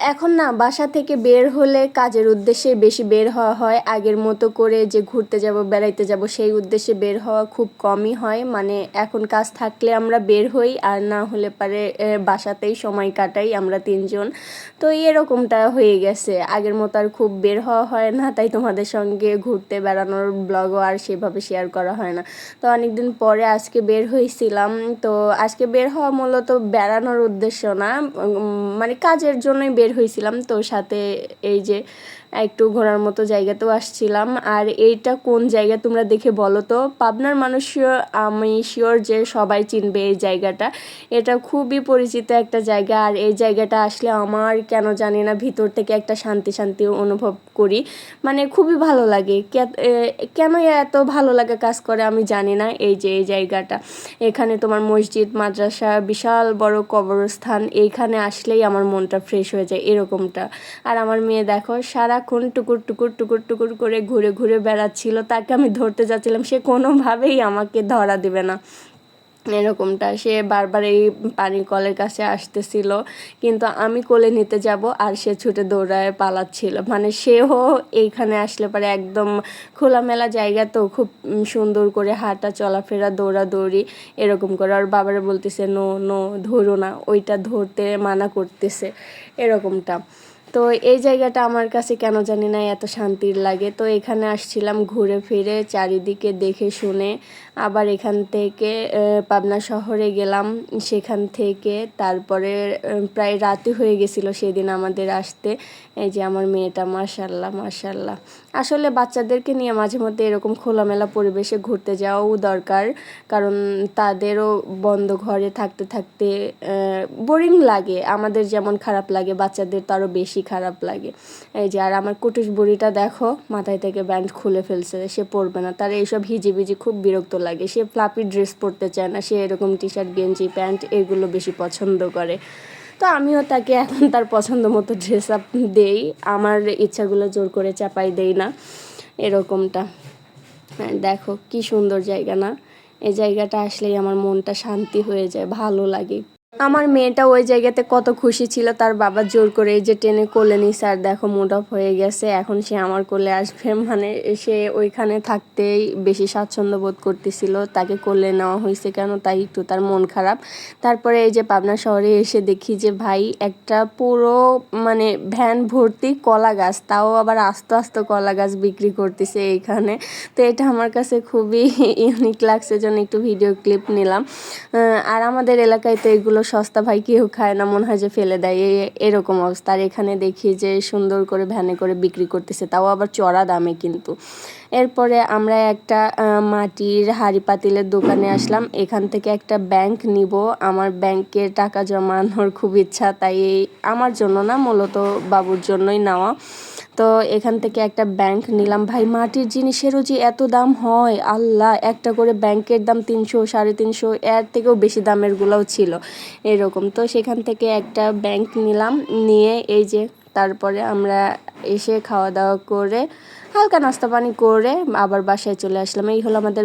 এখন না, বাসা থেকে বের হলে কাজের উদ্দেশ্যে বেশি বের হওয়া হয়। আগের মতো করে যে ঘুরতে যাব, বেড়াইতে যাব, সেই উদ্দেশ্যে বের হওয়া খুব কমই হয়। মানে এখন কাজ থাকলে আমরা বের হই, আর না হলে পারে বাসাতেই সময় কাটাই আমরা তিনজন। তো এরকমটা হয়ে গেছে। আগের মতো আর খুব বের হওয়া হয় না, তাই তোমাদের সঙ্গে ঘুরতে বেড়ানোর ব্লগও আর সেভাবে শেয়ার করা হয় না। তো অনেকদিন পরে আজকে বের হয়েছিলাম তো আজকে বের হওয়া মূলত বেড়ানোর উদ্দেশ্য না মানে কাজের জন্যই বের হয়েছিলাম তো সাথে এই যে একটু ঘোরার মতো জায়গাতেও আসছিলাম। আর এইটা কোন জায়গা তোমরা দেখে বলো তো? পাবনার মানুষ আমি শিওর যে সবাই চিনবে এই জায়গাটা। এটা খুবই পরিচিত একটা জায়গা। আর এই জায়গাটা আসলে আমার কেন জানি না, ভিতর থেকে একটা শান্তি শান্তি অনুভব করি। মানে খুবই ভালো লাগে। কেন এত ভালো লাগে কাজ করে আমি জানি না এই যে এই জায়গাটা। এখানে তোমার মসজিদ, মাদ্রাসা, বিশাল বড় কবরস্থান। এইখানে আসলেই আমার মনটা ফ্রেশ হয়ে যায় এরকমটা। আর আমার মেয়ে দেখো সারাক্ষণ টুকুর টুকুর টুকুর টুকুর করে ঘুরে ঘুরে বেড়াচ্ছিল, তাকে আমি ধরতে যাচ্ছিলাম, সে কোনোভাবেই আমাকে ধরা দেবে না। এরকমটা সে বারবার এই পানির কলের কাছে আসতেছিল, কিন্তু আমি কোলে নিতে যাব আর সে ছুটে দৌড়ায় পালাচ্ছিল। মানে সেও এইখানে আসলে পরে একদম খোলামেলা জায়গা তো, খুব সুন্দর করে হাঁটা, চলাফেরা, দৌড়াদৌড়ি এরকম করে। আর বাবারা বলতেছে, নো নো, ধরো না। ওইটা ধরতে মানা করতেছে, এরকমটা। তো এই জায়গাটা আমার কাছে কেন জানি না এত শান্তির লাগে। তো এখানে আসছিলাম ঘুরে ফিরে, চারিদিকে দেখে শুনে। আবার এখান থেকে পাবনা শহরে গেলাম। সেখান থেকে তারপরে প্রায় রাতে হয়ে গেছিল সেদিন আমাদের আসতে। এই যে আমার মেয়েটা, মাশাল্লাহ মাশাল্লাহ। আসলে বাচ্চাদেরকে নিয়ে মাঝে মধ্যে এরকম খোলামেলা পরিবেশে ঘুরতে যাওয়াও দরকার। কারণ তাদেরও বন্ধ ঘরে থাকতে থাকতে বোরিং লাগে। আমাদের যেমন খারাপ লাগে, বাচ্চাদের তো আরও বেশি খারাপ লাগে। এই যে, আর আমার কুটুস বুড়িটা দেখো, মাথায় থেকে ব্যান্ড খুলে ফেলছে, সে পরবে না। তার এইসব হিজিবিজি খুব বিরক্ত লাগে। সে ফ্লাপি ড্রেস পরতে চায় না, সে এরকম টি শার্ট গেঞ্জি প্যান্ট এগুলো বেশি পছন্দ করে। তো আমিও তাকে এখন তার পছন্দ মতো ড্রেস আপ দেই। আমার ইচ্ছাগুলো জোর করে চাপাই দেই না, এরকমটা। দেখো, কি সুন্দর জায়গা না? এই জায়গাটা আসলেই আমার মনটা শান্তি হয়ে যায়, ভালো লাগে। আমার মেয়েটা ওই জায়গাতে কত খুশি ছিল, তার বাবা জোর করে যে টেনে কোলে নিছে আর দেখো মুড অফ হয়ে গেছে, এখন সে আমার কোলে আসবে। মানে সে ওইখানে থাকতেই বেশি স্বাচ্ছন্দ্য বোধ করতেছিল, তাকে কোলে নেওয়া হয়েছে কেন, তাই একটু তার মন খারাপ। তারপরে এই যে পাবনা শহরে এসে দেখি যে, ভাই, একটা পুরো মানে ভ্যান ভর্তি কলা গাছ, তাও আবার আস্তে আস্তে কলা গাছ বিক্রি করতেছে এইখানে। তো এটা আমার কাছে খুবই ইউনিক লাগছে জন্য একটু ভিডিও ক্লিপ নিলাম। আর আমাদের এলাকায় তো এগুলো সস্তা ভাই, কেউ খায় না, মনে হয় যে ফেলে দেয়। এরকম অবস্থা। আর এখানে দেখি যে সুন্দর করে ভ্যানে করে বিক্রি করতেছে। তাও আবার চড়া দামে কিন্তু। এরপরে আমরা একটা মাটির হাঁড়ি পাতিলের দোকানে আসলাম। এখান থেকে একটা ব্যাংক নিব। আমার ব্যাংকে টাকা জমানোর খুব ইচ্ছা, তাই আমার জন্য না, মূলত বাবুর জন্যই নেওয়া। তো এখান থেকে একটা ব্যাংক নিলাম। ভাই, মাটির জিনিসেরও যে এত দাম হয়, আল্লাহ, একটা করে ব্যাংকের দাম তিনশো, সাড়ে তিনশো, এর থেকেও বেশি দামেরগুলোও ছিল। এরকম, তো সেখান থেকে একটা ব্যাংক নিলাম। নিয়ে এই যে, তারপরে আমরা এসে খাওয়া দাওয়া করে হালকা নাস্তা পানি করে আবার বাসায় চলে আসলাম। এই হলো আমাদের